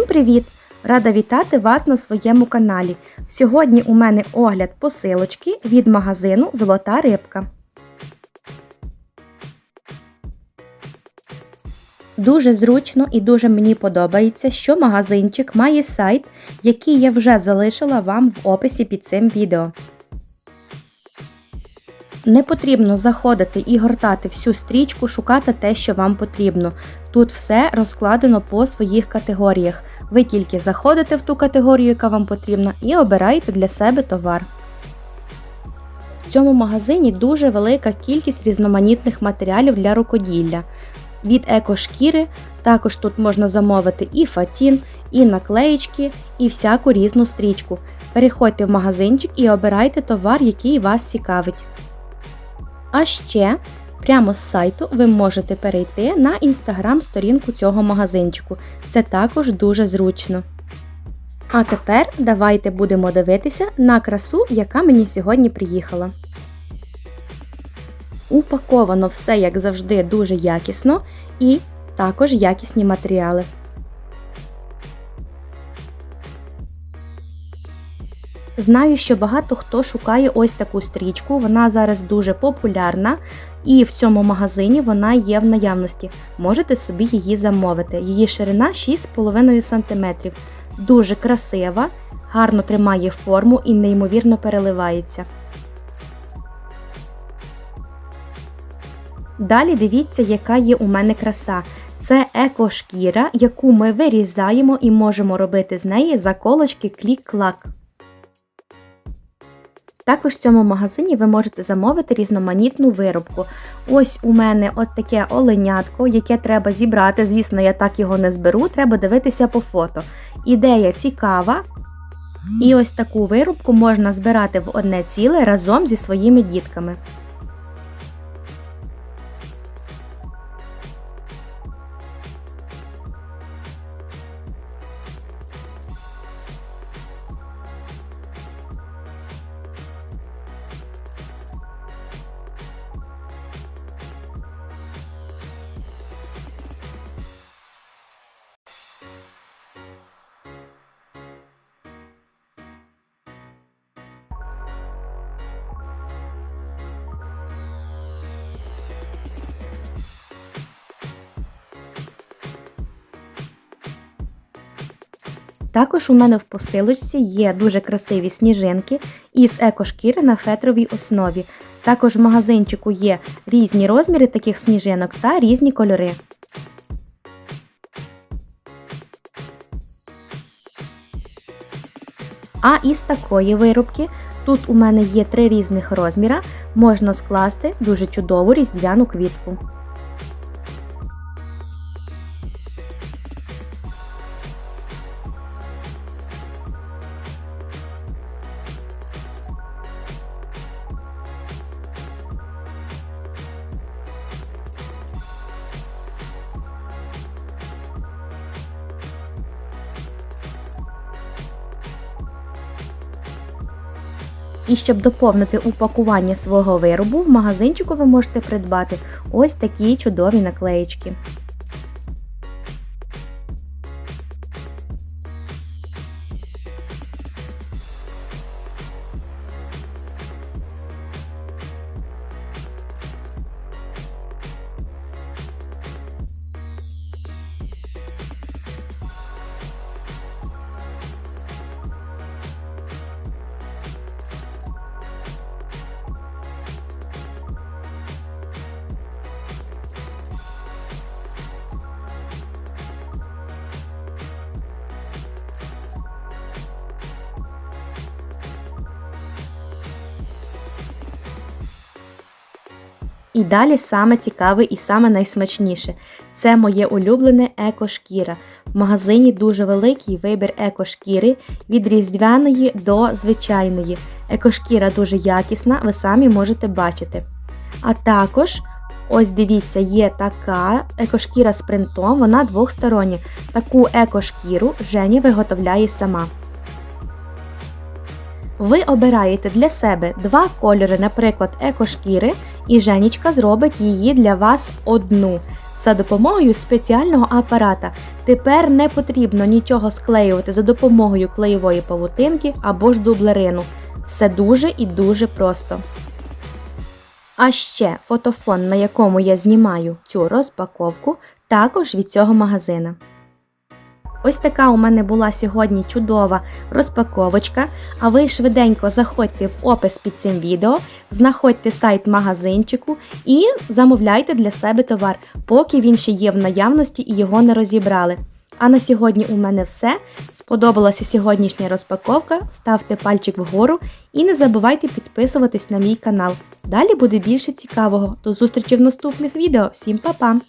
привіт! Рада вітати вас на своєму каналі. Сьогодні у мене огляд посилочки від магазину Золота рибка. Дуже зручно і дуже мені подобається, що магазинчик має сайт, який я вже залишила вам в описі під цим відео. Не потрібно заходити і гортати всю стрічку, шукати те, що вам потрібно. Тут все розкладено по своїх категоріях. Ви тільки заходите в ту категорію, яка вам потрібна, і обираєте для себе товар. В цьому магазині дуже велика кількість різноманітних матеріалів для рукоділля. Від екошкіри також тут можна замовити і фатін, і наклеїчки, і всяку різну стрічку. Переходьте в магазинчик і обирайте товар, який вас цікавить. А ще прямо з сайту ви можете перейти на інстаграм-сторінку цього магазинчику. Це також дуже зручно. А тепер давайте будемо дивитися на красу, яка мені сьогодні приїхала. Упаковано все, як завжди, дуже якісно і також якісні матеріали. Знаю, що багато хто шукає ось таку стрічку, вона зараз дуже популярна, і в цьому магазині вона є в наявності. Можете собі її замовити. Її ширина 6,5 см. Дуже красива, гарно тримає форму і неймовірно переливається. Далі дивіться, яка є у мене краса. Це екошкіра, яку ми вирізаємо і можемо робити з неї заколочки клік-клак. Також в цьому магазині ви можете замовити різноманітну виробку. Ось у мене от таке оленятко, яке треба зібрати. Звісно, я так його не зберу, треба дивитися по фото. Ідея цікава. І ось таку виробку можна збирати в одне ціле разом зі своїми дітками. Також у мене в посилочці є дуже красиві сніжинки із екошкіри на фетровій основі. Також в магазинчику є різні розміри таких сніжинок та різні кольори. А із такої виробки тут у мене є три різних розміра, можна скласти дуже чудову різдвяну квітку. І щоб доповнити упакування свого виробу, в магазинчику ви можете придбати ось такі чудові наклеїчки. І далі саме цікаве і саме найсмачніше. Це моє улюблене екошкіра. В магазині дуже великий вибір екошкіри від різдвяної до звичайної. Екошкіра дуже якісна, ви самі можете бачити. А також, ось дивіться, є така екошкіра з принтом, вона двохстороння. Таку екошкіру Женя виготовляє сама. Ви обираєте для себе два кольори, наприклад, екошкіри, і Женічка зробить її для вас одну. за допомогою спеціального апарата. Тепер не потрібно нічого склеювати за допомогою клеєвої павутинки або ж дублерину. Все дуже і дуже просто. А ще фотофон, на якому я знімаю цю розпаковку, також від цього магазина. Ось така у мене була сьогодні чудова розпаковочка. А ви швиденько заходьте в опис під цим відео, знаходьте сайт магазинчику і замовляйте для себе товар, поки він ще є в наявності і його не розібрали. А на сьогодні у мене все. Сподобалася сьогоднішня розпаковка. Ставте пальчик вгору і не забувайте підписуватись на мій канал. Далі буде більше цікавого. До зустрічі в наступних відео. Всім па-па!